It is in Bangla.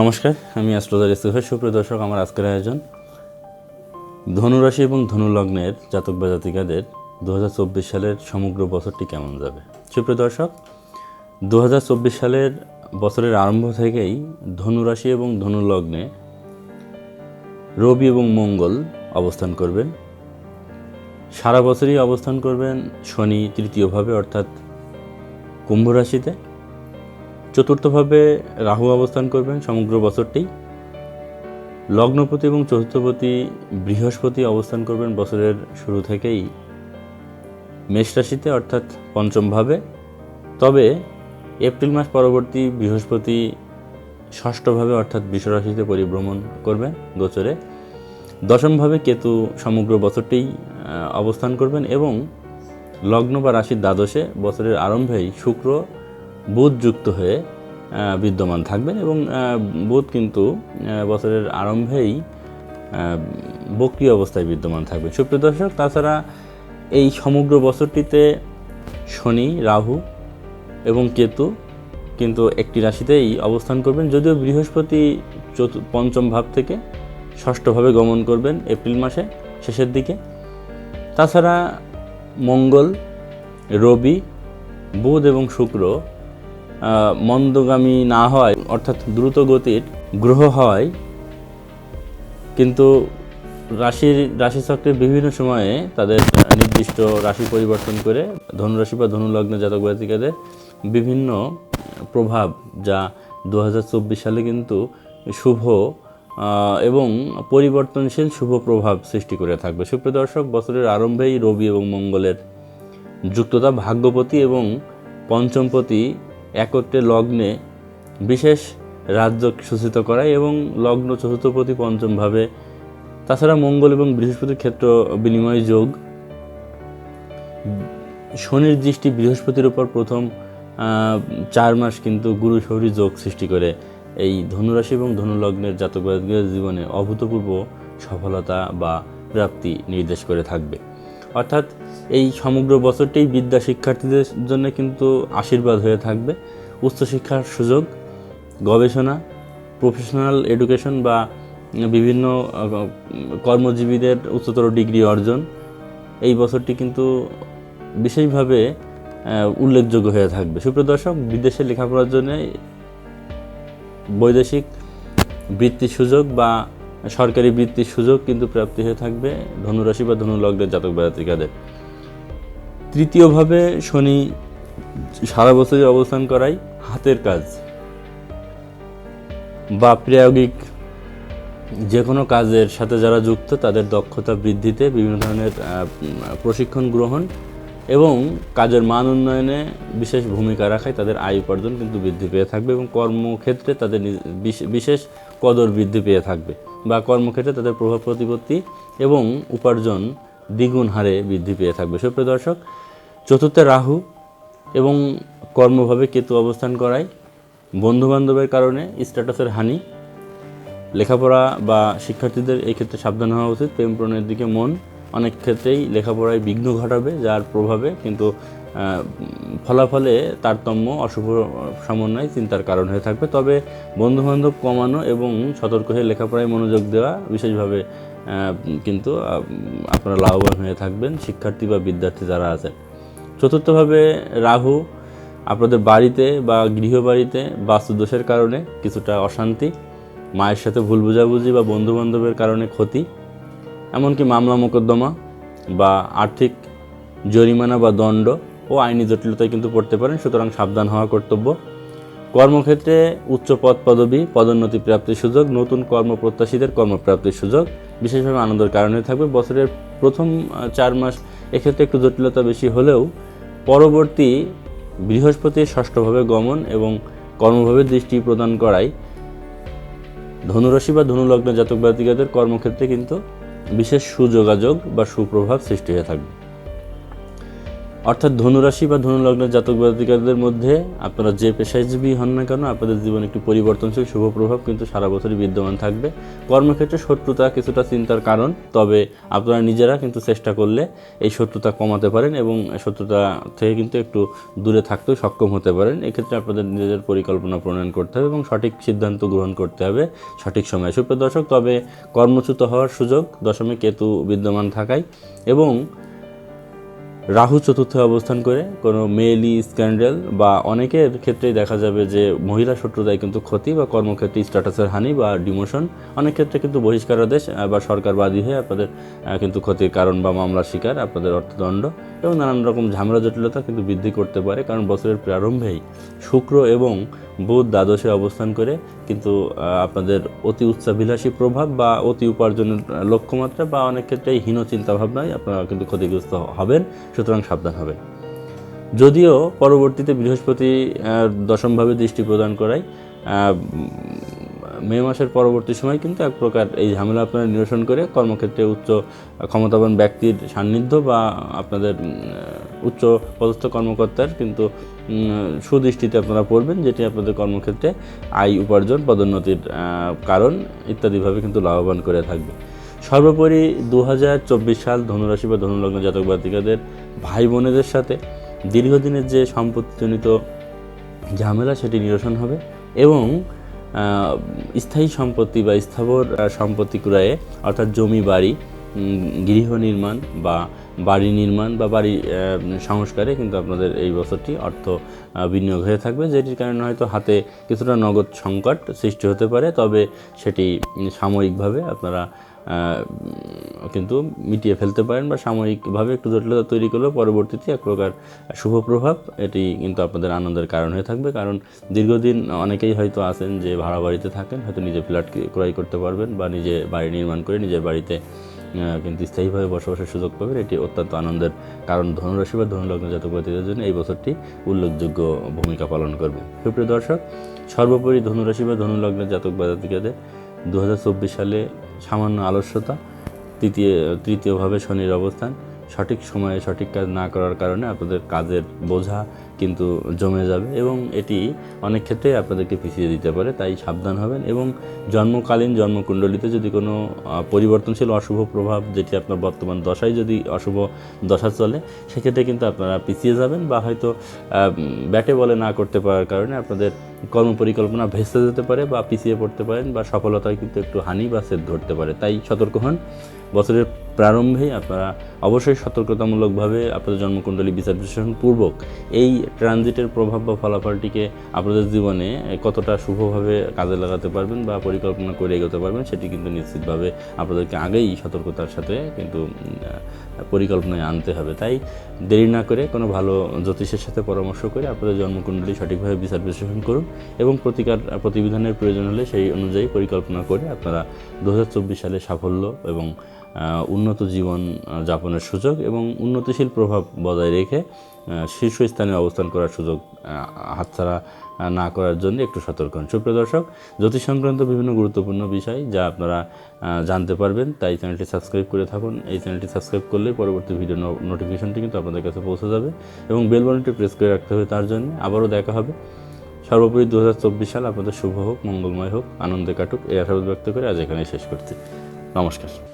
নমস্কার, আমি অ্যাস্ট্রোলজার ইস্তুফের সুপ্রিয় দর্শক, আমার আজকের আয়োজন। ধনুরাশি এবং ধনুলগ্নের জাতক বা জাতিকাদের দু হাজার চব্বিশ সালের সমগ্র বছরটি কেমন যাবে? সুপ্রিয় দর্শক দু হাজার চব্বিশ সালের বছরের আরম্ভ থেকেই ধনুরাশি এবং ধনুলগ্নে রবি এবং মঙ্গল অবস্থান করবেন। সারা বছরই অবস্থান করবেন শনি তৃতীয়ভাবে, অর্থাৎ কুম্ভ রাশিতে। চতুর্থভাবে রাহু অবস্থান করবেন সমগ্র বছরটি। লগ্নপতি এবং চতুর্থপতি বৃহস্পতি অবস্থান করবেন বছরের শুরু থেকেই মেষ রাশিতে, অর্থাৎ পঞ্চমভাবে। তবে এপ্রিল মাস পরবর্তী বৃহস্পতি ষষ্ঠভাবে, অর্থাৎ বিশ্বরাশিতে পরিভ্রমণ করবেন গোচরে। দশমভাবে কেতু সমগ্র বছরটি অবস্থান করবেন এবং লগ্ন বা রাশির দ্বাদশে বছরের আরম্ভেই শুক্র বুধ যুক্ত হয়ে বিদ্যমান থাকবেন এবং বুধ কিন্তু বছরের আরম্ভেই বক্রিয় অবস্থায় বিদ্যমান থাকবে সুপ্রিয় দর্শক, তাছাড়া এই সমগ্র বছরটিতে শনি, রাহু এবং কেতু কিন্তু একটি রাশিতেই অবস্থান করবেন। যদিও বৃহস্পতি চতু, পঞ্চম ভাব থেকে ষষ্ঠভাবে গমন করবেন এপ্রিল মাসে শেষের দিকে। তাছাড়া মঙ্গল, রবি, বুধ এবং শুক্র মন্দগামী না হয়, অর্থাৎ দ্রুত গতির গ্রহ হয়, কিন্তু রাশির রাশিচক্রের বিভিন্ন সময়ে তাদের নির্দিষ্ট রাশি পরিবর্তন করে ধনুরাশি বা ধনুলগ্ন জাতক জাতিকাদের বিভিন্ন প্রভাব, যা দু হাজার চব্বিশ সালে কিন্তু শুভ এবং পরিবর্তনশীল শুভ প্রভাব সৃষ্টি করে থাকবে। সুপ্রিয় দর্শক, বছরের আরম্ভেই রবি এবং মঙ্গলের যুক্ততা, ভাগ্যপতি এবং পঞ্চমপতি একত্রে লগ্নে বিশেষ রাজ্য সূচিত করায় এবং লগ্ন চতুর্থপতি পঞ্চমভাবে তাছাড়া মঙ্গল এবং বৃহস্পতির ক্ষেত্র বিনিময় যোগ। শনির দৃষ্টি বৃহস্পতির উপর প্রথম চার মাস কিন্তু গুরু শৌরী যোগ সৃষ্টি করে। এই ধনুরাশি এবং ধনুলগ্নের জাতক জীবনে অভূতপূর্ব সফলতা বা প্রাপ্তি নির্দেশ করে থাকবে। অর্থাৎ এই সমগ্র বছরটি বিদ্যা শিক্ষার্থীদের জন্য কিন্তু আশীর্বাদ হয়ে থাকবে। উচ্চশিক্ষার সুযোগ, গবেষণা প্রফেশনাল এডুকেশন বা বিভিন্ন কর্মজীবীদের উচ্চতর ডিগ্রি অর্জন এই বছরটি কিন্তু বিশেষভাবে উল্লেখযোগ্য হয়ে থাকবে। সুপ্রিয় দর্শক, বিদেশে লেখাপড়ার জন্য বৈদেশিক বৃত্তির সুযোগ বা সরকারি বৃত্তির সুযোগ কিন্তু প্রাপ্তি হয়ে থাকবে ধনুরাশি বা ধনুলগ্নের জাতক জাতিকাদের। তৃতীয়ভাবে শনি সারা বছরই অবস্থান করায়, হাতের কাজ বা প্রায়োগিক যে কোনো কাজের সাথে যারা যুক্ত, তাদের দক্ষতা বৃদ্ধিতে বিভিন্ন ধরনের প্রশিক্ষণ গ্রহণ এবং কাজের মান উন্নয়নে বিশেষ ভূমিকা রাখায় তাদের আয় উপার্জন কিন্তু বৃদ্ধি পেয়ে থাকবে এবং কর্মক্ষেত্রে তাদের বিশেষ কদর বৃদ্ধি পেয়ে থাকবে বা কর্মক্ষেত্রে তাদের প্রভাব প্রতিপত্তি এবং উপার্জন দ্বিগুণ হারে বৃদ্ধি পেয়ে থাকবে। সুপ্রিয় দর্শক চতুর্থে রাহু এবং কর্মভাবে কেতু অবস্থান করায়। বন্ধুবান্ধবের কারণে স্ট্যাটাসের হানি। লেখাপড়া বা শিক্ষার্থীদের এই ক্ষেত্রে সাবধান হওয়া উচিত। প্রেম প্রণয়ের দিকে মন অনেক ক্ষেত্রেই লেখাপড়ায় বিঘ্ন ঘটাবে, যার প্রভাবে কিন্তু ফলাফলে তারতম্য, অশুভ সমন্বয় চিন্তার কারণ হয়ে থাকবে। তবে বন্ধুবান্ধব কমানো এবং সতর্ক হয়ে লেখাপড়ায় মনোযোগ দেওয়া বিশেষভাবে কিন্তু আপনারা লাভবান হয়ে থাকবেন। শিক্ষার্থী বা বিদ্যার্থী যারা আছেন। চতুর্থভাবে রাহু আপনাদের বাড়িতে বা গৃহবাড়িতে বাস্তুদোষের কারণে কিছুটা অশান্তি, মায়ের সাথে ভুল বোঝাবুঝি বা বন্ধুবান্ধবের কারণে ক্ষতি, এমনকি মামলা মোকদ্দমা বা আর্থিক জরিমানা বা দণ্ড ও আইনি জটিলতায় কিন্তু পড়তে পারেন, সুতরাং সাবধান হওয়া কর্তব্য। কর্মক্ষেত্রে উচ্চ পদ পদবি, পদোন্নতি প্রাপ্তির সুযোগ, নতুন কর্মপ্রত্যাশীদের কর্মপ্রাপ্তির সুযোগ বিশেষভাবে আনন্দের কারণে থাকবে। বছরের প্রথম চার মাস এক্ষেত্রে একটু জটিলতা বেশি হলেও পরবর্তী বৃহস্পতি ষষ্ঠভাবে গমন এবং কর্মভাবে দৃষ্টি প্রদান করায় ধনুরাশি বা ধনুলগ্ন জাতক জাতিকাদের কর্মক্ষেত্রে কিন্তু বিশেষ সুযোগাযোগ বা সুপ্রভাব সৃষ্টি হয়ে থাকবে। অর্থাৎ ধনুরাশি বা ধনুলগ্নের জাতক জাতিকাদের মধ্যে আপনারা যে পেশাজীবী হন না কেন, আপনাদের জীবনে একটি পরিবর্তনশীল শুভ প্রভাব কিন্তু সারা বছরই বিদ্যমান থাকবে। কর্মক্ষেত্রে শত্রুতা কিছুটা চিন্তার কারণ, তবে আপনারা নিজেরা কিন্তু চেষ্টা করলে এই শত্রুতা কমাতে পারেন এবং শত্রুতা থেকে কিন্তু একটু দূরে থাকতেও সক্ষম হতে পারেন। এক্ষেত্রে আপনাদের নিজেদের পরিকল্পনা প্রণয়ন করতে হবে এবং সঠিক সিদ্ধান্ত গ্রহণ করতে হবে। সঠিক সময়ে। সুপ্রিয় দর্শক, তবে কর্মচ্যুত হওয়ার সুযোগ দশমে কেতু বিদ্যমান থাকায় এবং রাহু চতুর্থে অবস্থান করে কোনো মেলি স্ক্যান্ডেল বা অনেকের ক্ষেত্রেই দেখা যাবে যে মহিলা শত্রুতায় কিন্তু ক্ষতি বা কর্মক্ষেত্রে স্ট্যাটাসের হানি বা ডিমোশন। অনেক ক্ষেত্রে কিন্তু বহিষ্কারাদেশ আহ, বা সরকার বাদী হয়ে আপনাদের কিন্তু ক্ষতির কারণ বা মামলার শিকার আপনাদের অর্থদণ্ড এবং নানান রকম ঝামেলা জটিলতা কিন্তু বৃদ্ধি করতে পারে কারণ বছরের প্রারম্ভেই শুক্র এবং বুধ দ্বাদশে অবস্থান করে, কিন্তু আপনাদের অতি উচ্চাভিলাষী প্রভাব বা অতি উপার্জনের লক্ষ্যমাত্রা বা অনেক ক্ষেত্রেই হীন চিন্তাভাবনায় আপনারা কিন্তু ক্ষতিগ্রস্ত হবেন, সুতরাং সাবধান হবেন। যদিও পরবর্তীতে বৃহস্পতি দশমভাবে দৃষ্টি প্রদান করায় মে মাসের পরবর্তী সময় কিন্তু এক প্রকার এই ঝামেলা আপনারা নিরসন করে কর্মক্ষেত্রে উচ্চ ক্ষমতাবান ব্যক্তির সান্নিধ্য বা আপনাদের উচ্চ পদস্থ কর্মকর্তার কিন্তু সুদৃষ্টিতে আপনারা পড়বেন, যেটি আপনাদের কর্মক্ষেত্রে আয়, উপার্জন, পদোন্নতির কারণ ইত্যাদিভাবে কিন্তু লাভবান করে থাকবে। সর্বোপরি দু হাজার চব্বিশ সাল ধনুরাশি বা ধনুলগ্ন জাতক জাতিকাদের ভাই বোনেদের সাথে দীর্ঘদিনের যে সম্পত্তিজনিত ঝামেলা, সেটি নিরসন হবে এবং স্থায়ী সম্পত্তি বা স্থাবর সম্পত্তি ক্রয়ে, অর্থাৎ জমি, বাড়ি গৃহ নির্মাণ বা বাড়ি নির্মাণ বা বাড়ি সংস্কারে কিন্তু আপনাদের এই বছরটি অর্থ বিনিয়োগ হয়ে থাকবে, যেটির কারণে হয়তো হাতে কিছুটা নগদ সংকট সৃষ্টি হতে পারে, তবে সেটি সাময়িকভাবে আপনারা কিন্তু মিটিয়ে ফেলতে পারেন বা সাময়িকভাবে একটু জটিলতা তৈরি করলেও পরবর্তীতে এক প্রকার শুভ প্রভাব, এটি কিন্তু আপনাদের আনন্দের কারণ হয়ে থাকবে, কারণ দীর্ঘদিন অনেকেই হয়তো আছেন যে ভাড়া বাড়িতে থাকেন, হয়তো নিজে ফ্ল্যাট ক্রয় করতে পারবেন বা নিজে বাড়ি নির্মাণ করে নিজের বাড়িতে কিন্তু স্থায়ীভাবে বসবাসের সুযোগ পাবেন এটি অত্যন্ত আনন্দের কারণ। ধনুরাশি বা ধনুলগ্ন জাতক জন্য এই বছরটি উল্লেখযোগ্য ভূমিকা পালন করবে। সুপ্রিয় দর্শক, সর্বোপরি ধনুরাশি বা ধনুলগ্নের জাতক বা জাতিকাদের দু হাজার চব্বিশ সালে সামান্য আলস্যতা, তৃতীয়, তৃতীয়ভাবে শনির অবস্থান, সঠিক সময়ে সঠিক কাজ না করার কারণে আপনাদের কাজের বোঝা কিন্তু জমে যাবে এবং এটি অনেক ক্ষেত্রে আপনাদেরকে পিছিয়ে দিতে পারে, তাই সাবধান হবেন। এবং জন্মকালীন জন্মকুণ্ডলিতে যদি কোনো পরিবর্তনশীল অশুভ প্রভাব, যেটি আপনার বর্তমান দশায় যদি অশুভ দশা চলে, সেক্ষেত্রে কিন্তু আপনারা পিছিয়ে যাবেন বা হয়তো ব্যাটে বলে না করতে পারার কারণে আপনাদের কর্মপরিকল্পনা ভেসে যেতে পারে বা পিছিয়ে পড়তে পারেন বা সফলতায় কিন্তু একটু হানি বা সেদ ধরতে পারে, তাই সতর্ক হন। বছরের প্রারম্ভেই আপনারা অবশ্যই সতর্কতামূলকভাবে আপনাদের জন্মকুণ্ডলী বিচার বিশ্লেষণ পূর্বক এই ট্রানজিটের প্রভাব বা ফলাফলটিকে আপনাদের জীবনে কতটা শুভভাবে কাজে লাগাতে পারবেন বা পরিকল্পনা করে এগোতে পারবেন সেটি কিন্তু নিশ্চিতভাবে আপনাদেরকে আগেই সতর্কতার সাথে কিন্তু পরিকল্পনায় আনতে হবে। তাই দেরি না করে কোনো ভালো জ্যোতিষের সাথে পরামর্শ করে আপনাদের জন্মকুণ্ডলী সঠিকভাবে বিচার বিশ্লেষণ করুন। এবং প্রতিকার, প্রতিবিধানের প্রয়োজন হলে সেই অনুযায়ী পরিকল্পনা করে আপনারা দু হাজার চব্বিশ সালে সাফল্য এবং উন্নত জীবন যাপনের সুযোগ এবং উন্নতিশীল প্রভাব বজায় রেখে শীর্ষস্থানে অবস্থান করার সুযোগ হাতছাড়া না করার জন্য একটু সতর্ক হন। সুপ্রিয় দর্শক, জ্যোতিষ সংক্রান্ত বিভিন্ন গুরুত্বপূর্ণ বিষয় যা আপনারা জানতে পারবেন, তাই চ্যানেলটি সাবস্ক্রাইব করে থাকুন। এই চ্যানেলটি সাবস্ক্রাইব করলে পরবর্তী ভিডিও নোটিফিকেশনটি কিন্তু আপনাদের কাছে পৌঁছে যাবে এবং বেল প্রেস করে রাখতে হবে তার জন্য। আবারও দেখা হবে। সর্বোপরি দু হাজার চব্বিশ সাল আপনাদের শুভ হোক, মঙ্গলময় হোক, আনন্দে কাটুক। এই আশাবাদ ব্যক্ত করে আজ এখানেই শেষ করছি। নমস্কার।